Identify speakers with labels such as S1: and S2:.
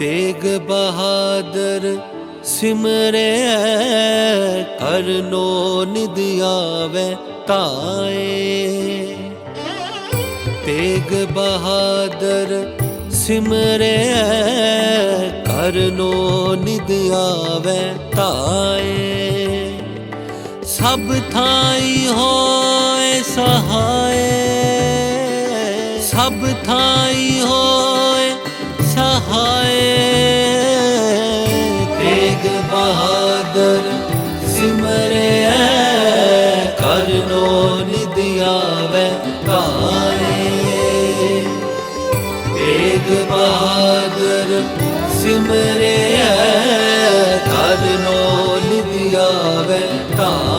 S1: ਤੇਗ ਬਹਾਦਰ ਸਿਮਰੇ, ਕਰਨੋ ਨਿਦ ਆਵੇ ਤਾਏ। ਤੇਗ ਬਹਾਦਰ ਸਿਮਰੇ, ਕਰਨੋ ਨਿਦ ਆਵੇ ਤਾਏ। ਸਭ ਥਾਈ ਹੋਏ ਸਹਾਏ, ਸਭ ਥਾਈ ਹੋਏ ਸਹਾਏ। ਬਹਾਦਰ ਸਿਮਰਿਆ ਕਰਨੋ ਨਿਦ ਆਵੇ ਕਾਏ ਤੇਗ ਬਹਾਦਰ ਸਿਮਰਿਆ ਕਰਨੋ ਨਿਦ ਆਵੇ ਕਾਏ